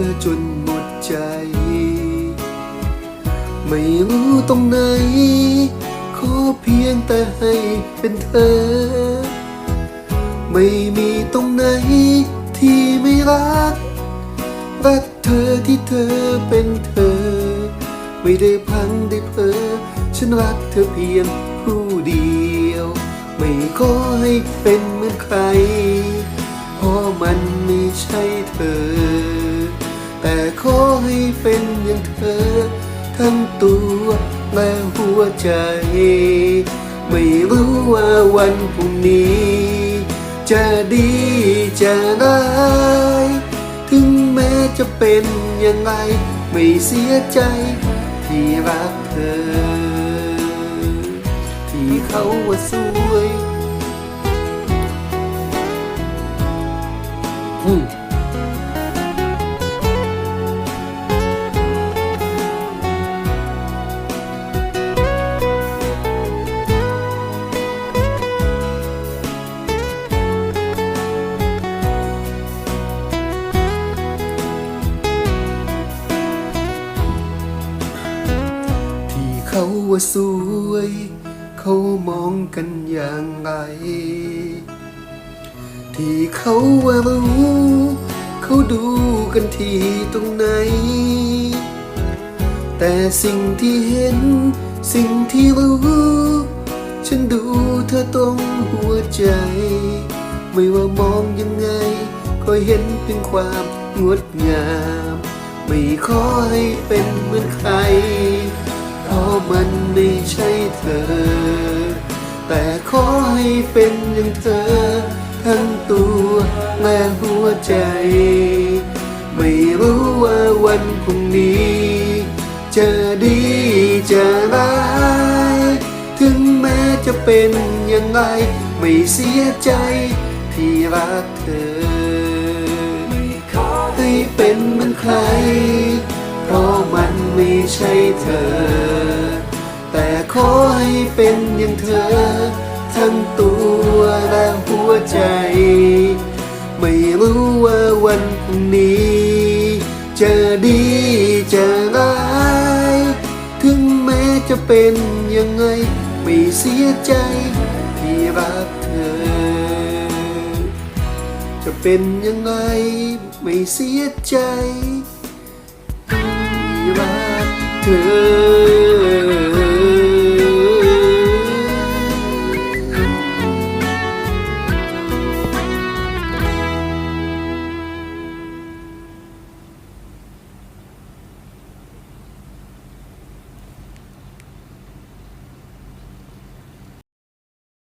อจนหมดใจ ไม่รู้ตรงไหน ขอเพียงแต่ให้เป็นเธอ ไม่มีตรงไหนที่ไม่รัก รักเธอที่เธอเป็นเธอ ไม่ได้พังได้เพอฉันรักเธอเพียงผู้เดียว ไม่ขอให้เป็นเหมือนใคร เพราะมันไม่ใช่เธอ ขอให้เป็นอย่างเธอ ทั้งตัวและหัวใจ ไม่รู้ว่าวันพรุ่งนี้ จะดีจะร้ายถึงแม้จะเป็นยังไง ไม่เสียใจที่รักเธอ ที่เขาว่าสวย ว่าสวย เขามองกันอย่างไร ที่เขาว่ารู้เขาดูกันที่ตรงไหน แต่สิ่งที่เห็น สิ่งที่รู้ ฉันดูเธอตรงหัวใจ ไม่ว่ามองยังไงก็เห็นเพียงความงดงาม ไม่ขอให้เป็นเหมือนใคร เธอ แต่ขอให้เป็นอย่างเธอ ทั้งตัวและหัวใจ ไม่รู้ว่าวันพรุ่งนี้ จะดีจะร้าย ถึงแม้จะเป็นยังไง ไม่เสียใจที่รักเธอให้เป็นเหมือนใคร เพราะมันไม่ใช่เธอ แต่ขอให้เป็นอย่างเธอ ทั้งตัวและหัวใจ ไม่รู้ว่าวันพรุ่งนี้ จะดีจะร้าย ถึงแม้จะเป็นยังไง ไม่เสียใจที่รักเธอ จะเป็นยังไงไม่เสียใจที่รักเธอ